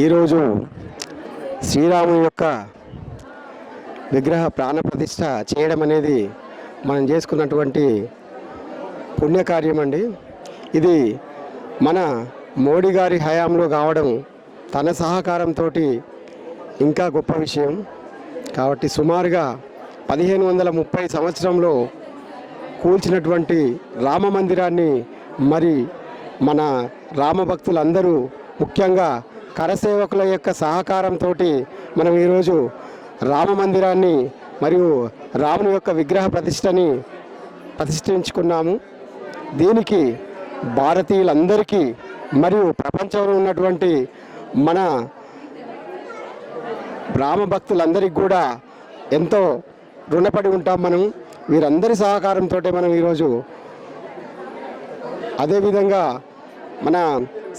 ఈరోజు శ్రీరాముని యొక్క విగ్రహ ప్రాణప్రతిష్ఠ చేయడం అనేది మనం చేసుకున్నటువంటి పుణ్యకార్యం అండి. ఇది మన మోడీ గారి హయాంలో కావడం తన సహకారంతో ఇంకా గొప్ప విషయం. కాబట్టి సుమారుగా పదిహేను వందల ముప్పై సంవత్సరంలో కూల్చినటువంటి రామ మందిరాన్ని మరి మన రామభక్తులందరూ ముఖ్యంగా కరసేవకుల యొక్క సహకారంతో మనం ఈరోజు రామ మందిరాన్ని మరియు రాముని యొక్క విగ్రహ ప్రతిష్టని ప్రతిష్ఠించుకున్నాము. దీనికి భారతీయులందరికీ మరియు ప్రపంచంలో ఉన్నటువంటి మన రామ భక్తులందరికీ కూడా ఎంతో రుణపడి ఉంటాం మనం. వీరందరి సహకారంతో మనం ఈరోజు అదేవిధంగా మన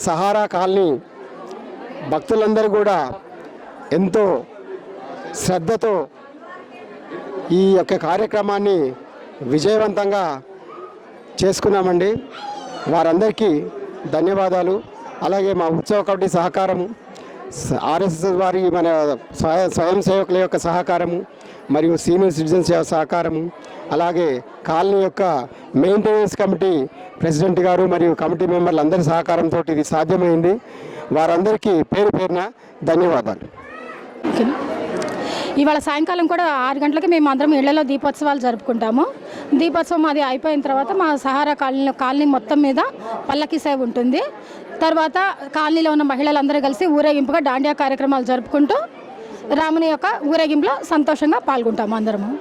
సహారా కాలనీ భక్తులందరూ కూడా ఎంతో శ్రద్ధతో ఈ యొక్క కార్యక్రమాన్ని విజయవంతంగా చేసుకున్నామండి. వారందరికీ ధన్యవాదాలు. అలాగే మా ఉత్సవ కమిటీ సహకారము ఆర్ఎస్ఎస్ వారి మన స్వయ స్వయం సేవకుల యొక్క సహకారము మరియు సీనియర్ సిటిజన్స్ యొక్క సహకారము అలాగే కాలనీ యొక్క మెయింటెనెన్స్ కమిటీ ప్రెసిడెంట్ గారు మరియు కమిటీ మెంబర్లు అందరి సహకారంతో ఇది సాధ్యమైంది. వారందరికీ పేరు పేరున ధన్యవాదాలు. ఓకేనా? ఇవాళ సాయంకాలం కూడా ఆరు గంటలకి మేము అందరం ఇళ్ళలో దీపోత్సవాలు జరుపుకుంటాము. దీపోత్సవం అది అయిపోయిన తర్వాత మా సహారా కాలనీ కాలనీ మొత్తం మీద పల్లకి సేవ ఉంటుంది. తర్వాత కాలనీలో ఉన్న మహిళలందరూ కలిసి ఊరేగింపుగా దాండియా కార్యక్రమాలు జరుపుకుంటూ రాముని యొక్క ఊరేగింపులో సంతోషంగా పాల్గొంటాము అందరము.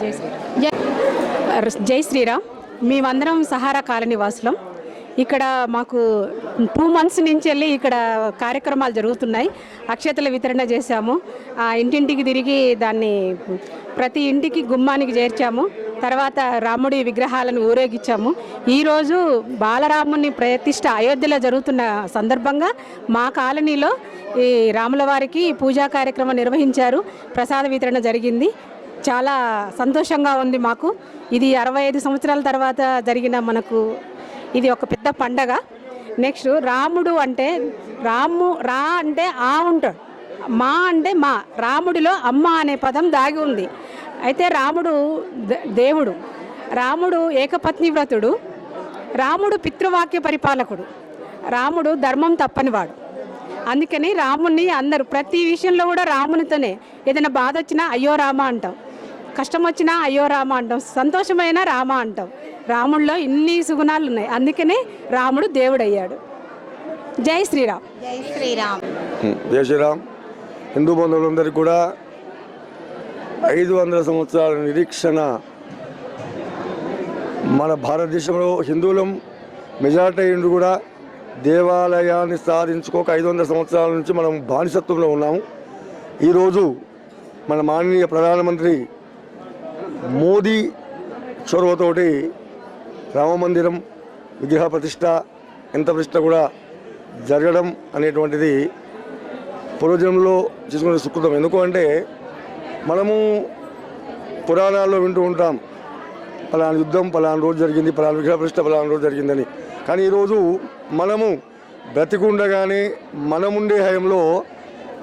జై శ్రీరామ్. జై జై శ్రీరామ్. మేమందరం సహారా కాలనీ వాసులం. ఇక్కడ మాకు టూ మంత్స్ నుంచి వెళ్ళి ఇక్కడ కార్యక్రమాలు జరుగుతున్నాయి. అక్షతల వితరణ చేశాము. ఆ ఇంటింటికి తిరిగి దాన్ని ప్రతి ఇంటికి గుమ్మానికి చేర్చాము. తర్వాత రాముడి విగ్రహాలను ఊరేగించాము. ఈరోజు బాలరాముని ప్రతిష్ట అయోధ్యలో జరుగుతున్న సందర్భంగా మా కాలనీలో ఈ రాముల వారికి పూజా కార్యక్రమం నిర్వహించారు. ప్రసాద వితరణ జరిగింది. చాలా సంతోషంగా ఉంది మాకు. ఇది అరవై ఐదు సంవత్సరాల తర్వాత జరిగిన మనకు ఇది ఒక పెద్ద పండగ. నెక్స్ట్ రాముడు అంటే రాము రా అంటే ఆ ఉంటాడు. మా అంటే మా రాముడిలో అమ్మ అనే పదం దాగి ఉంది. అయితే రాముడు ద- దేవుడు. రాముడు ఏకపత్ని వ్రతుడు. రాముడు పితృవాక్య పరిపాలకుడు. రాముడు ధర్మం తప్పనివాడు. అందుకని రాముణ్ణి అందరూ ప్రతి విషయంలో కూడా రామునితోనే. ఏదైనా బాధ వచ్చినా అయ్యో రామ అంటాం. కష్టం వచ్చినా అయ్యో రామ అంటాం సంతోషమైన రామ అంటాం. రాముడిలో ఇన్ని సుగుణాలు ఉన్నాయి. అందుకనే రాముడు దేవుడయ్యాడు. జై శ్రీరామ్. జై శ్రీరామ్. జై శ్రీరామ్. హిందూ బంధువులందరికీ కూడా ఐదు వందల సంవత్సరాల నిరీక్షణ మన భారతదేశంలో హిందువులం మెజారిటీ అయ్యిండు కూడా దేవాలయాన్ని సాధించుకోక ఐదు వందల సంవత్సరాల నుంచి మనం బానిసత్వంలో ఉన్నాము. ఈరోజు మన మాననీయ ప్రధానమంత్రి మోదీ చొరవతోటి రామమందిరం విగ్రహ ప్రతిష్ట ఎంత ప్రతిష్ట కూడా జరగడం అనేటువంటిది పూర్వజన్మలో చేసుకునే సుకృతం. ఎందుకు అంటే మనము పురాణాల్లో వింటూ ఉంటాం పలానా యుద్ధం పలానా రోజు జరిగింది పలానా విగ్రహ ప్రతిష్ట పలానా రోజు జరిగిందని. కానీ ఈరోజు మనము బ్రతికుండగానే మనముండే హయంలో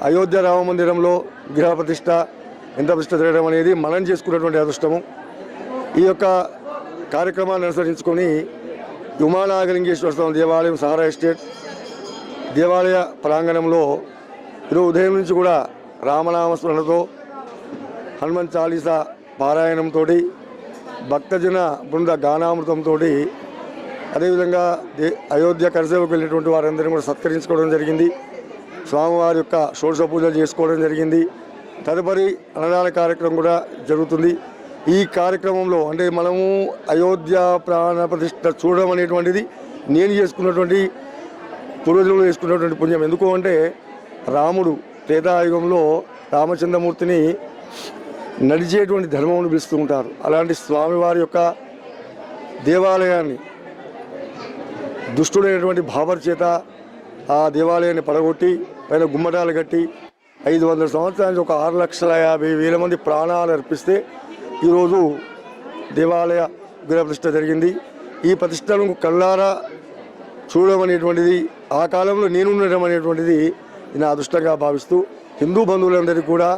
అయోధ్య రామ మందిరంలో విగ్రహ ప్రతిష్ట ఇంత ప్రతిష్ట తిరగడం అనేది మనం చేసుకున్నటువంటి అదృష్టము. ఈ యొక్క కార్యక్రమాన్ని అనుసరించుకొని ఉమానాగలింగేశ్వర స్వామి దేవాలయం సహారా ఎస్టేట్ దేవాలయ ప్రాంగణంలో ఈరోజు ఉదయం నుంచి కూడా రామనామ స్మరణతో హనుమాన్ చాలీసా పారాయణంతో భక్తజన బృంద గానామృతంతో అదేవిధంగా దే అయోధ్య కరసేవకు వెళ్ళినటువంటి వారందరినీ కూడా సత్కరించుకోవడం జరిగింది. స్వామివారి యొక్క షోడశ పూజలు చేసుకోవడం జరిగింది. తదుపరి అన్నదాన కార్యక్రమం కూడా జరుగుతుంది. ఈ కార్యక్రమంలో అంటే మనము అయోధ్య ప్రాణ ప్రతిష్ట చూడడం అనేటువంటిది నేను చేసుకున్నటువంటి పూర్వజులు చేసుకున్నటువంటి పుణ్యం. ఎందుకు అంటే రాముడు త్రేతాయుగంలో రామచంద్రమూర్తిని నడిచేటువంటి ధర్మమును పిలుస్తూ ఉంటారు. అలాంటి స్వామివారి యొక్క దేవాలయాన్ని దుష్టుడైనటువంటి బాబర్ చేత ఆ దేవాలయాన్ని పడగొట్టి పైన గుమ్మటాలు కట్టి ఐదు వందల సంవత్సరానికి ఒక ఆరు లక్షల యాభై వేల మంది ప్రాణాలు అర్పిస్తే ఈరోజు దేవాలయ విగ్రహ జరిగింది. ఈ ప్రతిష్టను కళ్ళారా చూడడం అనేటువంటిది ఆ కాలంలో నేను ఉండడం అనేటువంటిది నేను నా అదృష్టంగా భావిస్తూ హిందూ బంధువులందరికీ కూడా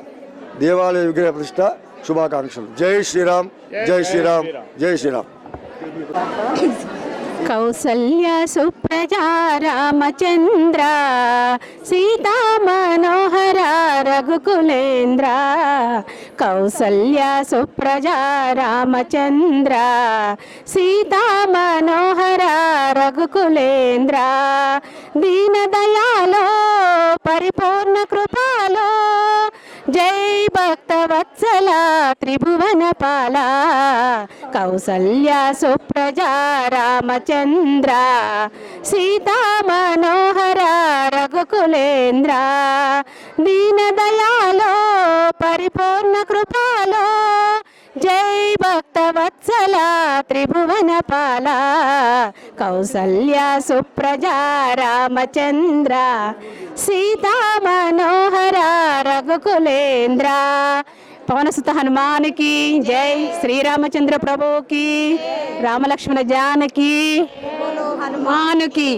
దేవాలయ విగ్రహ ప్రతిష్ట శుభాకాంక్షలు. జై శ్రీరామ్ జై శ్రీరామ్ జై శ్రీరామ్. కౌసల్య సుప్రజా రామచంద్ర సీతా మనోహర రఘుకులేంద్ర కౌసల్య సుప్రజా రామచంద్ర సీతా మనోహర రఘుకులేంద్ర దీన భక్తవత్సల త్రిభువన పాల కౌసల్య సుప్రజా రామచంద్ర సీతా మనోహర రఘుకులేంద్ర దీనదయాలో పరిపూర్ణ కృపాలో జై భక్తవత్సల త్రిభువన పాల కౌసల్య సుప్రజా రామచంద్ర సీతా మనోహర రఘుకులేంద్ర పవనసుత హనుమానికి జై శ్రీరామచంద్ర ప్రభుకి రామలక్ష్మణ జానకి హనుమానుకి.